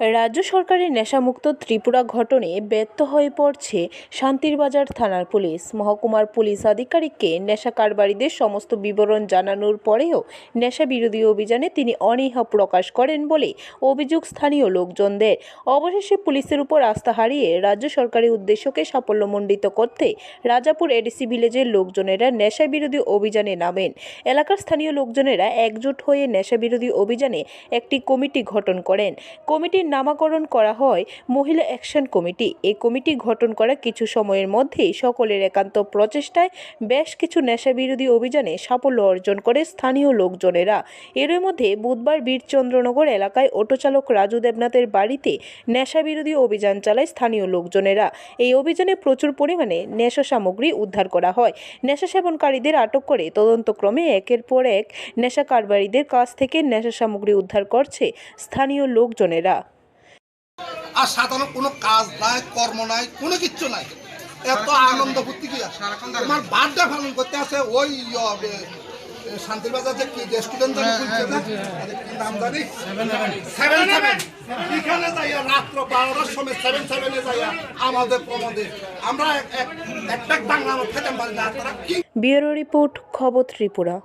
রাজ্য সরকারের নেশামুক্ত ত্রিপুরা ঘটনে ব্যর্থ হয়ে পড়ছে শান্তিরবাজার থানার পুলিশ। মহকুমার পুলিশ আধিকারিককে নেশা কারবারিদের সমস্ত বিবরণ জানানোর পরেও নেশা বিরোধী অভিযানে তিনি অনীহা প্রকাশ করেন বলে অভিযোগ স্থানীয় লোকজনদের। অবশেষে পুলিশের উপর আস্থা হারিয়ে রাজ্য সরকারের উদ্দেশ্যকে সাফল্যমণ্ডিত করতে রাজাপুর এডিসি ভিলেজের লোকজনেরা নেশা বিরোধী অভিযানে নামেন। এলাকার স্থানীয় লোকজনেরা একজোট হয়ে নেশা বিরোধী অভিযানে একটি কমিটি গঠন করেন। কমিটির নামকরণ করা হয় মহিলা অ্যাকশন কমিটি। এই কমিটি গঠন করা কিছু সময়ের মধ্যেই সকলের একান্ত প্রচেষ্টায় বেশ কিছু নেশা বিরোধী অভিযানে সাফল্য অর্জন করে স্থানীয় লোকজনেরা। এর মধ্যে বুধবার বীরচন্দ্রনগর এলাকায় অটোচালক রাজু দেবনাথের বাড়িতে নেশা বিরোধী অভিযান চালায় স্থানীয় লোকজনেরা। এই অভিযানে প্রচুর পরিমাণে নেশা সামগ্রী উদ্ধার করা হয়। নেশা সেবনকারীদের আটক করে তদন্তক্রমে একের পর এক নেশা কারবারিদের কাছ থেকে নেশা সামগ্রী উদ্ধার করছে স্থানীয় লোকজনেরা। আর সাধারণ কোনো কাজ নাই কর্ম নাই কোনো কিচ্ছু নাই। এত আনন্দ ফুর্তি কি তোমার বার্থডে পালন করতে আছে ওই শান্তির বাজার যে রেস্টুরেন্ট খুলছে না? আরে কি নাম জানি? সেভেন সেভেন এখানে যাইয়া রাত্র বারোটার সময় সেভেন সেভেনে যাইয়া আমাদের প্রমোদে। আমরা এক- এক- একটা বাংলা খেতে পারি না। তারা কি ব্যুরো রিপোর্ট খবর ত্রিপুরা।